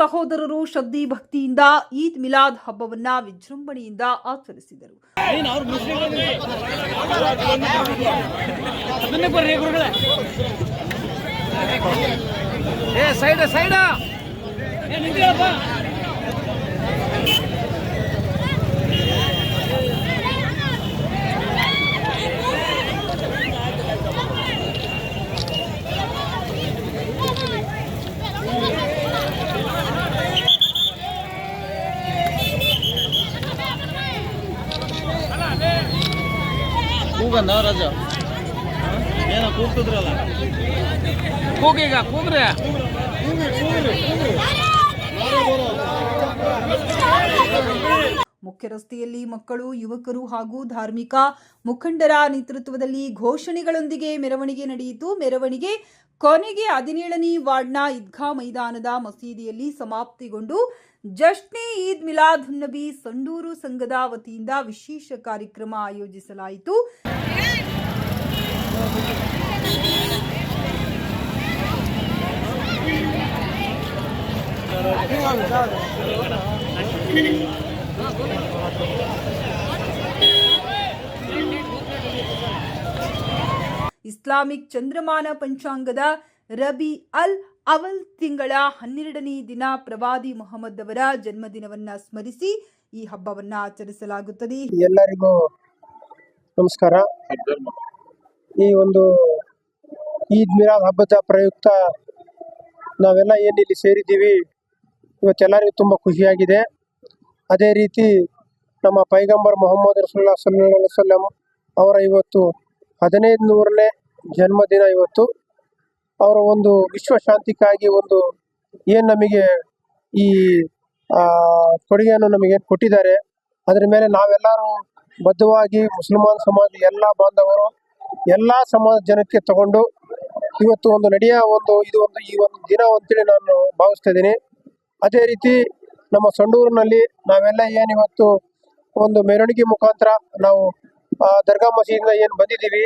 ಸಹೋದರರು ಶ್ರದ್ಧಿ ಭಕ್ತಿಯಿಂದ ಈದ್ ಮಿಲಾದ್ ಹಬ್ಬವನ್ನ ವಿಜೃಂಭಣೆಯಿಂದ ಆಚರಿಸಿದರು. Side side. ಕೂಗ್ತಿದ್ರಲ್ಲ? ಕೂಗೀಗ ಕೂಗ್ರೆ. ಮುಖ್ಯ ರಸ್ತೆಯಲ್ಲಿ ಮಕ್ಕಳು, ಯುವಕರು ಹಾಗೂ ಧಾರ್ಮಿಕ ಮುಖಂಡರ ನೇತೃತ್ವದಲ್ಲಿ ಘೋಷಣೆಗಳೊಂದಿಗೆ ಮೆರವಣಿಗೆ ನಡೆಯಿತು. ಮೆರವಣಿಗೆ ಕೊನೆಗೆ ಹದಿನೇಳನೇ ವಾರ್ಡ್ನ ಈದ್ಗಾ ಮೈದಾನದ ಮಸೀದಿಯಲ್ಲಿ ಸಮಾಪ್ತಿಗೊಂಡು ಜಶ್ನೆ ಈದ್ ಮಿಲಾದ್ ನಬಿ ಸಂಡೂರು ಸಂಘದ ವತಿಯಿಂದ ವಿಶೇಷ ಕಾರ್ಯಕ್ರಮ ಆಯೋಜಿಸಲಾಯಿತು. ಇಸ್ಲಾಮಿಕ್ ಚಂದ್ರಮಾನ ಪಂಚಾಂಗದ ರಬಿ ಅಲ್ ಅವಲ್ ತಿಂಗಳ ಹನ್ನೆರಡನೇ ದಿನ ಪ್ರವಾದಿ ಮೊಹಮ್ಮದ್ ಅವರ ಜನ್ಮದಿನವನ್ನ ಸ್ಮರಿಸಿ ಈ ಹಬ್ಬವನ್ನ ಆಚರಿಸಲಾಗುತ್ತದೆ. ಎಲ್ಲರಿಗೂ ನಮಸ್ಕಾರ. ಈ ಒಂದು ಈದ್ ಮಿರಾದ್ ಹಬ್ಬದ ಪ್ರಯುಕ್ತ ನಾವೆಲ್ಲ ಏನಿಲ್ಲಿ ಸೇರಿದ್ದೀವಿ ಇವತ್ತೆಲ್ಲರಿಗೂ ತುಂಬ ಖುಷಿಯಾಗಿದೆ. ಅದೇ ರೀತಿ ನಮ್ಮ ಪೈಗಂಬರ್ ಮೊಹಮ್ಮದ್ ರಸುಲ್ಲಾ ಸಲ್ಲಾ ಸಲ್ಲಂ ಅವರ ಇವತ್ತು ಹದಿನೈದು ನೂರನೇ ಜನ್ಮದಿನ ಇವತ್ತು. ಅವರ ಒಂದು ವಿಶ್ವಶಾಂತಿಗಾಗಿ ಒಂದು ಏನು ನಮಗೆ ಈ ಕೊಡುಗೆಯನ್ನು ನಮಗೆ ಕೊಟ್ಟಿದ್ದಾರೆ. ಅದರ ಮೇಲೆ ನಾವೆಲ್ಲರೂ ಬದ್ಧವಾಗಿ ಮುಸಲ್ಮಾನ್ ಸಮಾಜ ಎಲ್ಲ ಬಾಂಧವರು ಎಲ್ಲ ಸಮಾಜ ಜನಕ್ಕೆ ತಗೊಂಡು ಇವತ್ತು ಒಂದು ನಡೆಯ ಒಂದು, ಇದು ಒಂದು, ಈ ಒಂದು ದಿನ ಅಂತೇಳಿ ನಾನು ಭಾವಿಸ್ತಾ ಇದ್ದೀನಿ. ಅದೇ ರೀತಿ ನಮ್ಮ ಸಂಡೂರಿನಲ್ಲಿ ನಾವೆಲ್ಲ ಏನು ಇವತ್ತು ಒಂದು ಮೆರವಣಿಗೆ ಮುಖಾಂತರ ನಾವು ದರ್ಗಾ ಮಸೀದಿಯಿಂದ ಏನು ಬಂದಿದ್ದೀವಿ,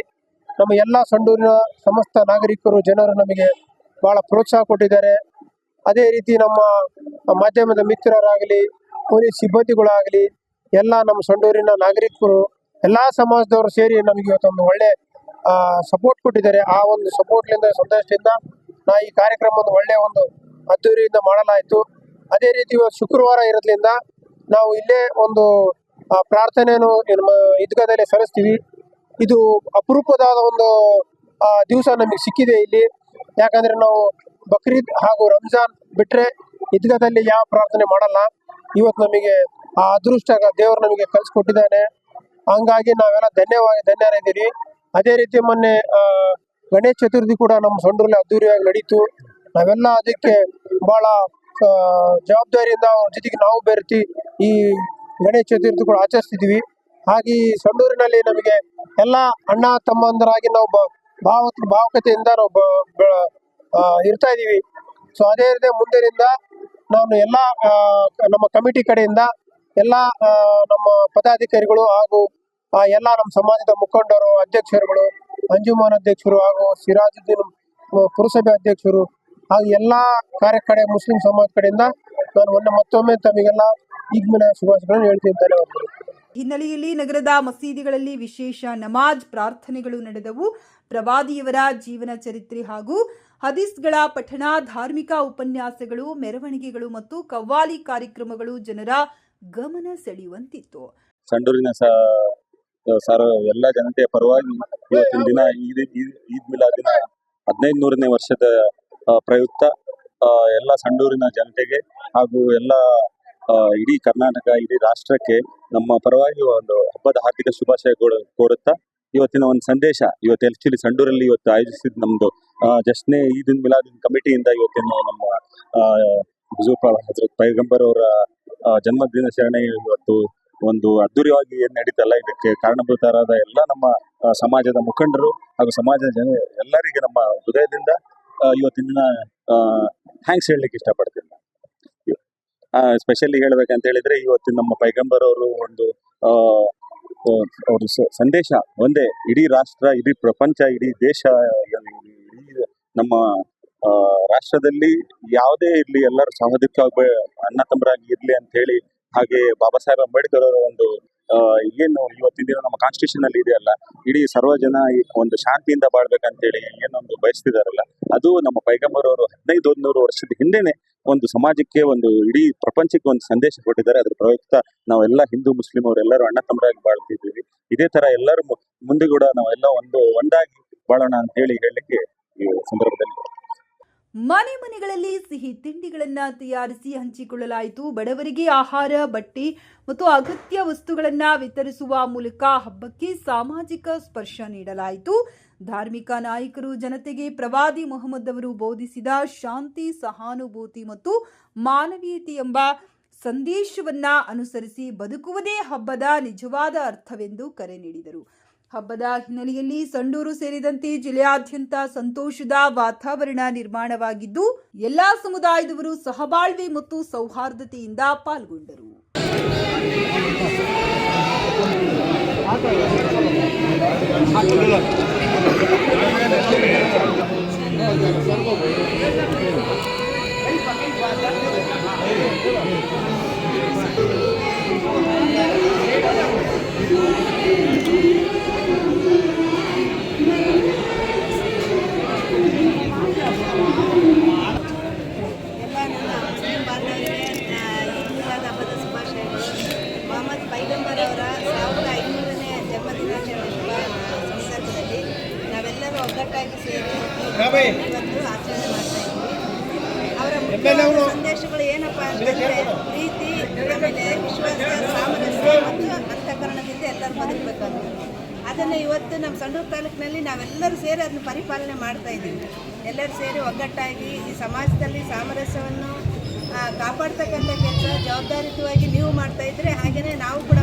ನಮ್ಮ ಎಲ್ಲ ಸಂಡೂರಿನ ಸಮಸ್ತ ನಾಗರಿಕರು, ಜನರು ನಮಗೆ ಬಹಳ ಪ್ರೋತ್ಸಾಹ ಕೊಟ್ಟಿದ್ದಾರೆ. ಅದೇ ರೀತಿ ನಮ್ಮ ಮಾಧ್ಯಮದ ಮಿತ್ರರಾಗಲಿ, ಪೊಲೀಸ್ ಸಿಬ್ಬಂದಿಗಳಾಗಲಿ, ಎಲ್ಲ ನಮ್ಮ ಸಂಡೂರಿನ ನಾಗರಿಕರು, ಎಲ್ಲ ಸಮಾಜದವರು ಸೇರಿ ನಮಗೆ ಇವತ್ತೊಂದು ಒಳ್ಳೆ ಸಪೋರ್ಟ್ ಕೊಟ್ಟಿದ್ದಾರೆ. ಆ ಒಂದು ಸಪೋರ್ಟ್ಲಿಂದ ಸಂತೋಷದಿಂದ ನಾ ಈ ಕಾರ್ಯಕ್ರಮವನ್ನು ಒಳ್ಳೆಯ ಒಂದು ಅದ್ದೂರಿಯಿಂದ ಮಾಡಲಾಯಿತು. ಅದೇ ರೀತಿ ಶುಕ್ರವಾರ ಇರೋದ್ರಿಂದ ನಾವು ಇಲ್ಲೇ ಒಂದು ಪ್ರಾರ್ಥನೆಯನ್ನು ನಿಮ್ಮ ಈದ್ಗಾದಲ್ಲಿ ಸಲ್ಲಿಸ್ತೀವಿ. ಇದು ಅಪರೂಪದಾದ ಒಂದು ದಿವಸ ನಮಗೆ ಸಿಕ್ಕಿದೆ ಇಲ್ಲಿ. ಯಾಕಂದ್ರೆ ನಾವು ಬಕ್ರೀದ್ ಹಾಗೂ ರಂಜಾನ್ ಬಿಟ್ಟರೆ ಇದ್ಗದಲ್ಲಿ ಯಾವ ಪ್ರಾರ್ಥನೆ ಮಾಡಲ್ಲ. ಇವತ್ತು ನಮಗೆ ಆ ಅದೃಷ್ಟ, ದೇವರು ನಮಗೆ ಕಲಿಸ್ಕೊಟ್ಟಿದ್ದಾನೆ ಹಂಗಾಗಿ ನಾವೆಲ್ಲ ಧನ್ಯವಾಗಿ, ಧನ್ಯರಾಗಿದ್ದೀವಿ. ಅದೇ ರೀತಿ ಮೊನ್ನೆ ಗಣೇಶ ಚತುರ್ಥಿ ಕೂಡ ನಮ್ಮ ಸೊಂಡ್ರಲ್ಲಿ ಅದ್ದೂರಿಯಾಗಿ ನಡೀತು. ನಾವೆಲ್ಲ ಅದಕ್ಕೆ ಬಹಳ ಜವಾಬ್ದಾರಿಯಿಂದ ಅವ್ರ ಜೊತೆಗೆ ನಾವು ಬೆರೆತಿ ಈ ಗಣೇಶ ಚತುರ್ಥಿ ಕೂಡ ಆಚರಿಸ್ತಿದ್ವಿ. ಹಾಗೆ ಈ ಸೊಂಡೂರಿನಲ್ಲಿ ನಮಗೆ ಎಲ್ಲ ಅಣ್ಣ, ತಮ್ಮಂದರಾಗಿ ನಾವು ಭಾವ, ಭಾವಕತೆಯಿಂದ ನಾವು ಇರ್ತಾ ಇದೀವಿ ಸೊ ಅದೇ ರೀತಿ ಮುಂದಿನಿಂದ ನಾನು ಎಲ್ಲ ನಮ್ಮ ಕಮಿಟಿ ಕಡೆಯಿಂದ ಎಲ್ಲ ನಮ್ಮ ಪದಾಧಿಕಾರಿಗಳು ಹಾಗೂ ಆ, ಎಲ್ಲ ನಮ್ಮ ಸಮಾಜದ ಮುಖಂಡರು ಅಧ್ಯಕ್ಷರುಗಳು ಅಂಜುಮಾನ್ ಅಧ್ಯಕ್ಷರು ಹಾಗೂ ಸಿರಾಜುದ್ದೀನ್ ಪುರಸಭೆ ಅಧ್ಯಕ್ಷರು ಹಾಗೂ ಎಲ್ಲ ಕಾರ್ಯಕಡೆ ಮುಸ್ಲಿಂ ಸಮಾಜ ಕಡೆಯಿಂದ ನಾನು ಒಂದು ಮತ್ತೊಮ್ಮೆ ತಮಗೆಲ್ಲ ಈಗಿನ ಶುಭಾಶಯಗಳನ್ನು ಹೇಳ್ತೀನಿ ಧನ್ಯವಾದಗಳು ಹಿನ್ನೆಲೆಯಲ್ಲಿ ನಗರದ ಮಸೀದಿಗಳಲ್ಲಿ ವಿಶೇಷ ನಮಾಜ್ ಪ್ರಾರ್ಥನೆಗಳು ನಡೆದವು. ಪ್ರವಾದಿಯವರ ಜೀವನ ಚರಿತ್ರೆ ಹಾಗೂ ಹದೀಸ್ಗಳ ಪಠಣ ಧಾರ್ಮಿಕ ಉಪನ್ಯಾಸಗಳು ಮೆರವಣಿಗೆಗಳು ಮತ್ತು ಕವ್ವಾಲಿ ಕಾರ್ಯಕ್ರಮಗಳು ಜನರ ಗಮನ ಸೆಳೆಯುವಂತಿತ್ತು. ಸಂಡೂರಿನ ಸಾರ, ಎಲ್ಲ ಜನತೆಯ ಪರವಾಗಿ ಇವತ್ತಿನ ದಿನ, ಈದ್ ಈದ್ ಮಿಲಾದಿನ ಹದಿನೈದು ನೂರನೇ ವರ್ಷದ ಪ್ರಯುಕ್ತ ಎಲ್ಲ ಸಂಡೂರಿನ ಜನತೆಗೆ ಹಾಗೂ ಎಲ್ಲ ಇಡೀ ಕರ್ನಾಟಕ, ಇಡೀ ರಾಷ್ಟ್ರಕ್ಕೆ ನಮ್ಮ ಪರವಾಗಿ ಒಂದು ಹಬ್ಬದ ಹಾರ್ದಿಕ ಶುಭಾಶಯ ಕೋರ- ಕೋರುತ್ತಾ, ಇವತ್ತಿನ ಒಂದು ಸಂದೇಶ, ಇವತ್ತು ಆಕ್ಚುಲಿ ಸಂಡೂರಲ್ಲಿ ಇವತ್ತು ಆಯೋಜಿಸಿದ ನಮ್ದು ಜಶ್ನೆ ಈದ್ ಮಿಲಾದಿನ್ ಕಮಿಟಿಯಿಂದ ಇವತ್ತಿನ ನಮ್ಮ ಹಜರತ್ ಪೈಗಂಬರ್ ಅವರ ಜನ್ಮದಿನಾಚರಣೆ ಜನ್ಮ ದಿನಾಚರಣೆ ಇವತ್ತು ಒಂದು ಅದ್ದೂರಿಯಾಗಿ ಏನ್ ನಡೀತಲ್ಲ, ಇದಕ್ಕೆ ಕಾರಣಭೂತರಾದ ಎಲ್ಲ ನಮ್ಮ ಸಮಾಜದ ಮುಖಂಡರು ಹಾಗೂ ಸಮಾಜದ ಜನ ಎಲ್ಲರಿಗೆ ನಮ್ಮ ಹೃದಯದಿಂದ ಇವತ್ತಿನ ದಿನ ಥ್ಯಾಂಕ್ಸ್ ಹೇಳಲಿಕ್ಕೆ ಇಷ್ಟಪಡ್ತೀನಿ. ಸ್ಪೆಷಲಿ ಹೇಳ್ಬೇಕಂತ ಹೇಳಿದ್ರೆ ಇವತ್ತಿನ ನಮ್ಮ ಪೈಗಂಬರ್ ಅವರು ಒಂದು ಅವ್ರ ಸಂದೇಶ ಒಂದೇ, ಇಡೀ ರಾಷ್ಟ್ರ, ಇಡೀ ಪ್ರಪಂಚ, ಇಡೀ ದೇಶ, ಇಡೀ ನಮ್ಮ ರಾಷ್ಟ್ರದಲ್ಲಿ ಯಾವುದೇ ಇರಲಿ, ಎಲ್ಲರೂ ಸಹೋದರವಾಗಿ ಅಣ್ಣ ತಮ್ಮರಾಗಿ ಇರಲಿ ಅಂತ ಹೇಳಿ ಹಾಗೆ ಬಾಬಾ ಸಾಹೇಬ್ ಅಂಬೇಡ್ಕರ್ ಅವರ ಒಂದು ಏನು ಇವತ್ತಿನ ದಿನ ನಮ್ಮ ಕಾನ್ಸ್ಟಿಟ್ಯೂಷನ್ ಅಲ್ಲಿ ಇದೆಯಲ್ಲ, ಇಡೀ ಸರ್ವ ಜನ ಒಂದು ಶಾಂತಿಯಿಂದ ಬಾಳ್ಬೇಕಂತೇಳಿ ಏನೊಂದು ಬಯಸ್ತಿದಾರಲ್ಲ, ಅದು ನಮ್ಮ ಪೈಗಂಬರ್ ಅವರು ಹದಿನೈದು ನೂರು ವರ್ಷದ ಹಿಂದೆನೆ ಒಂದು ಸಮಾಜಕ್ಕೆ ಒಂದು ಇಡೀ ಪ್ರಪಂಚಕ್ಕೆ ಒಂದು ಸಂದೇಶ ಕೊಟ್ಟಿದ್ದಾರೆ. ಅದ್ರ ಪ್ರಯುಕ್ತ ನಾವೆಲ್ಲ ಹಿಂದೂ, ಮುಸ್ಲಿಂ ಅವರೆಲ್ಲರೂ ಅಣ್ಣ ತಮ್ಮರಾಗಿ ಬಾಳ್ತಿದ್ದೀವಿ. ಇದೇ ತರ ಎಲ್ಲರೂ ಮುಂದೆ ಕೂಡ ನಾವೆಲ್ಲ ಒಂದು, ಒಂದಾಗಿ ಬಾಳೋಣ ಅಂತ ಹೇಳಿ ಹೇಳಲಿಕ್ಕೆ ಈ ಸಂದರ್ಭದಲ್ಲಿ ಮನೆ ಮನೆಗಳಲ್ಲಿ ಸಿಹಿ ತಿಂಡಿಗಳನ್ನು ತಯಾರಿಸಿ ಹಂಚಿಕೊಳ್ಳಲಾಯಿತು. ಬಡವರಿಗೆ ಆಹಾರ, ಬಟ್ಟೆ ಮತ್ತು ಅಗತ್ಯ ವಸ್ತುಗಳನ್ನು ವಿತರಿಸುವ ಮೂಲಕ ಹಬ್ಬಕ್ಕೆ ಸಾಮಾಜಿಕ ಸ್ಪರ್ಶ ನೀಡಲಾಯಿತು. ಧಾರ್ಮಿಕ ನಾಯಕರು, ಜನತೆಗೆ ಪ್ರವಾದಿ ಮೊಹಮ್ಮದ್ ಅವರು ಬೋಧಿಸಿದ ಶಾಂತಿ, ಸಹಾನುಭೂತಿ ಮತ್ತು ಮಾನವೀಯತೆ ಎಂಬ ಸಂದೇಶವನ್ನ ಅನುಸರಿಸಿ ಬದುಕುವುದೇ ಹಬ್ಬದ ನಿಜವಾದ ಅರ್ಥವೆಂದು ಕರೆ ನೀಡಿದರು. ಹಬ್ಬದ ಹಿನ್ನೆಲೆಯಲ್ಲಿ ಸಂಡೂರು ಸೇರಿದಂತೆ ಜಿಲ್ಲೆಯಾದ್ಯಂತ ಸಂತೋಷದ ವಾತಾವರಣ ನಿರ್ಮಾಣವಾಗಿದ್ದು ಎಲ್ಲಾ ಸಮುದಾಯದವರು ಸಹಬಾಳ್ವೆ ಮತ್ತು ಸೌಹಾರ್ದತೆಯಿಂದ ಪಾಲ್ಗೊಂಡರು. ಅವರ ಸಂದೇಶಗಳು ಏನಪ್ಪ ಅಂತಂದ್ರೆ ಪ್ರೀತಿ ಆಮೇಲೆ ವಿಶ್ವಾಸ ಸಾಮರಸ್ಯ ಮತ್ತು ಅಂತಃಕರಣದಿಂದ ಎಲ್ಲರೂ ಬದುಕಬೇಕು ಅಂತ ಅದನ್ನು ಇವತ್ತು ನಮ್ಮ ಸಂಡೂರು ತಾಲೂಕಿನಲ್ಲಿ ನಾವೆಲ್ಲರೂ ಸೇರಿ ಅದನ್ನು ಪರಿಪಾಲನೆ ಮಾಡ್ತಾ ಇದ್ದೀವಿ. ಎಲ್ಲರೂ ಸೇರಿ ಒಗ್ಗಟ್ಟಾಗಿ ಈ ಸಮಾಜದಲ್ಲಿ ಸಾಮರಸ್ಯವನ್ನು ಕಾಪಾಡ್ತಕ್ಕಂಥ ಕೆಲಸ ಜವಾಬ್ದಾರಿಯುತವಾಗಿ ನೀವು ಮಾಡ್ತಾ ಇದ್ರೆ ಹಾಗೆಯೇ ನಾವು ಕೂಡ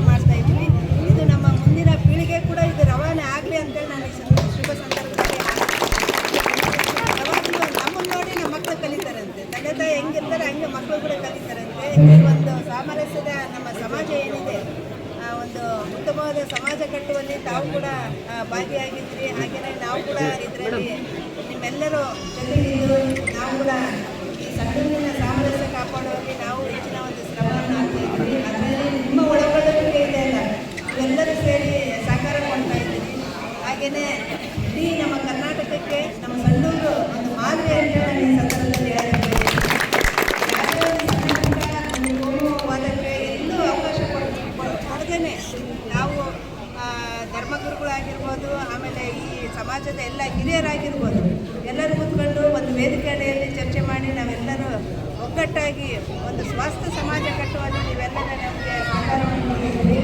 ಭಾಗಿಯಾಗಿದ್ರಿ ಹಾಗೆಯೇ ನಾವು ಕೂಡ ಇದರಲ್ಲಿ ನಿಮ್ಮೆಲ್ಲರೂ ಜೊತೆಗಿದ್ದು ನಾವು ಕೂಡ ಈ ಸಂಘಟನೆಯ ಸಾಮರಸ್ಯ ಕಾಪಾಡುವಲ್ಲಿ ನಾವು ಹೆಚ್ಚಿನ ಒಂದು ಶ್ರಮವನ್ನು ಹಾಕ್ತಾ ಇದ್ದೀವಿ ಅದರಲ್ಲಿ ನಿಮ್ಮ ಒಳಗೊಳ್ಳುವಿಕೆ ಇದೆ ಅಲ್ಲ. ಎಲ್ಲರೂ ಸೇರಿ ಸಹಕಾರ ಕೊಡ್ತಾ ಇದ್ದೀವಿ. ಹಾಗೆಯೇ ಇಡೀ ನಮ್ಮ ಕರ್ನಾಟಕಕ್ಕೆ ಒಗ್ಗಟ್ಟಾಗಿ ಒಂದು ಸ್ವಾಸ್ಥ್ಯ ಸಮಾಜ ಕಟ್ಟುವಲ್ಲಿ ನೀವೆಲ್ಲರ ನಮಗೆ